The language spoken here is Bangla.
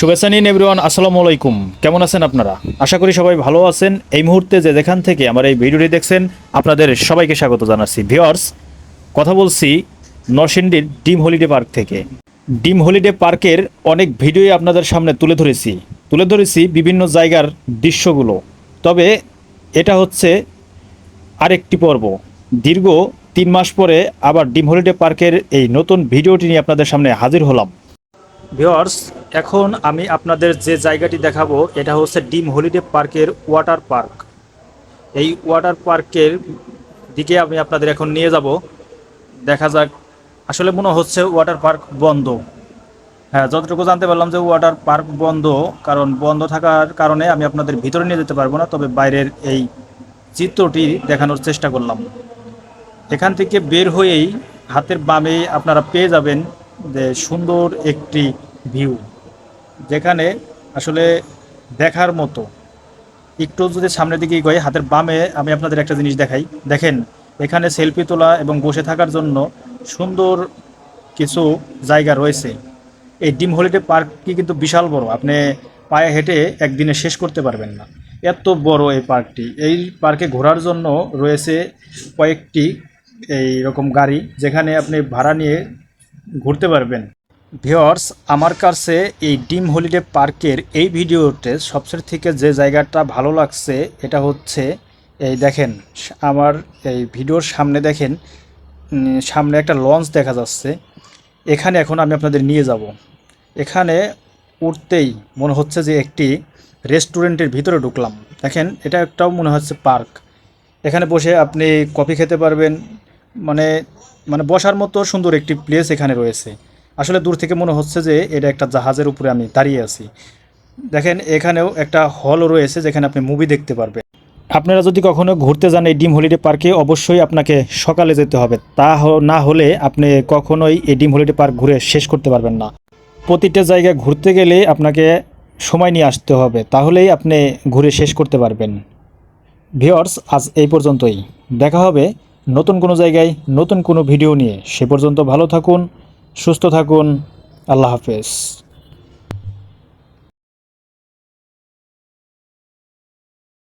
শুভেচ্ছা নিন এভরিওয়ান আসসালামু আলাইকুম। কেমন আছেন আপনারা? আশা করি সবাই ভালো আছেন। এই মুহূর্তে যে যেখান থেকে আমার এই ভিডিওটি দেখছেন, আপনাদের সবাইকে স্বাগত জানাচ্ছি। ভিওর্স কথা বলছি নরসিংদীর ডিম হলিডে পার্ক থেকে। ডিম হলিডে পার্কের অনেক ভিডিওই আপনাদের সামনে তুলে ধরেছি। তুলে ধরেছি বিভিন্ন জায়গার দৃশ্যগুলো। তবে এটা হচ্ছে আরেকটি পর্ব। দীর্ঘ তিন মাস পরে আবার ডিম হলিডে পার্কের এই নতুন ভিডিওটি নিয়ে আপনাদের সামনে হাজির হলাম। ভিওয়ার্স এখন আমি আপনাদের যে জায়গাটি দেখাবো, এটা হচ্ছে ডিম হলিডে পার্কের ওয়াটার পার্ক। এই ওয়াটার পার্কের দিকে আমি আপনাদের এখন নিয়ে যাব। দেখা যাক, আসলে মনে হচ্ছে ওয়াটার পার্ক বন্ধ। হ্যাঁ যতটুকু জানতে পারলাম যে ওয়াটার পার্ক বন্ধ, কারণ বন্ধ থাকার কারণে আমি আপনাদের ভিতরে নিয়ে যেতে পারব না, তবে বাইরের এই চিত্রটি দেখানোর চেষ্টা করলাম। এখান থেকে বের হয়েই হাতের বামে আপনারা পেয়ে যাবেন যে সুন্দর একটি ভিউ, যেখানে আসলে দেখার মতো। একটু যদি সামনের দিকে গিয়ে হাতের বামে আমি আপনাদের একটা জিনিস দেখাই। দেখেন, এখানে সেলফি তোলা এবং বসে থাকার জন্য সুন্দর কিছু জায়গা রয়েছে। এই ডিম হলিডে পার্কটি কিন্তু বিশাল বড়। আপনি পায়ে হেঁটে একদিনে শেষ করতে পারবেন না। এত বড় এই পার্কটি। এই পার্কে ঘোরার জন্য রয়েছে কয়েকটি এই রকম গাড়ি, যেখানে আপনি ভাড়া নিয়ে ঘুরতে পারবেন। ভিওর্স আমার কাছে এই ডিম হলিডে পার্কের এই ভিডিওতে সবচেয়ে থেকে যে জায়গাটা ভালো লাগছে, এটা হচ্ছে এই দেখেন, আমার এই ভিডিওর সামনে দেখেন সামনে একটা লঞ্চ দেখা যাচ্ছে। এখানে এখন আমি আপনাদের নিয়ে যাব। এখানে উঠতেই মনে হচ্ছে যে একটি রেস্টুরেন্টের ভিতরে ঢুকলাম। দেখেন, এটা একটাও মনে হচ্ছে পার্ক। এখানে বসে আপনি কফি খেতে পারবেন। মানে মানে বসার মতো সুন্দর একটি প্লেস এখানে রয়েছে। আসলে দূর থেকে মনে হচ্ছে যে এটা একটা জাহাজের উপরে আমি দাঁড়িয়ে আছি। দেখেন, এখানেও একটা হল রয়েছে যেখানে আপনি মুভি দেখতে পারবেন। আপনারা যদি কখনো ঘুরতে যান এই ডিম হলিডে পার্কে, অবশ্যই আপনাকে সকালে যেতে হবে। তা না হলে আপনি কখনোই এই ডিম হলিডে পার্ক ঘুরে শেষ করতে পারবেন না। প্রতিটা জায়গায় ঘুরতে গেলে আপনাকে সময় নিয়ে আসতে হবে, তাহলেই আপনি ঘুরে শেষ করতে পারবেন। ভিওর্স আজ এই পর্যন্তই। দেখা হবে নতুন কোনো জায়গায়, নতুন কোনো ভিডিও নিয়ে। সে পর্যন্ত ভালো থাকুন, সুস্থ থাকুন। আল্লাহ হাফেজ।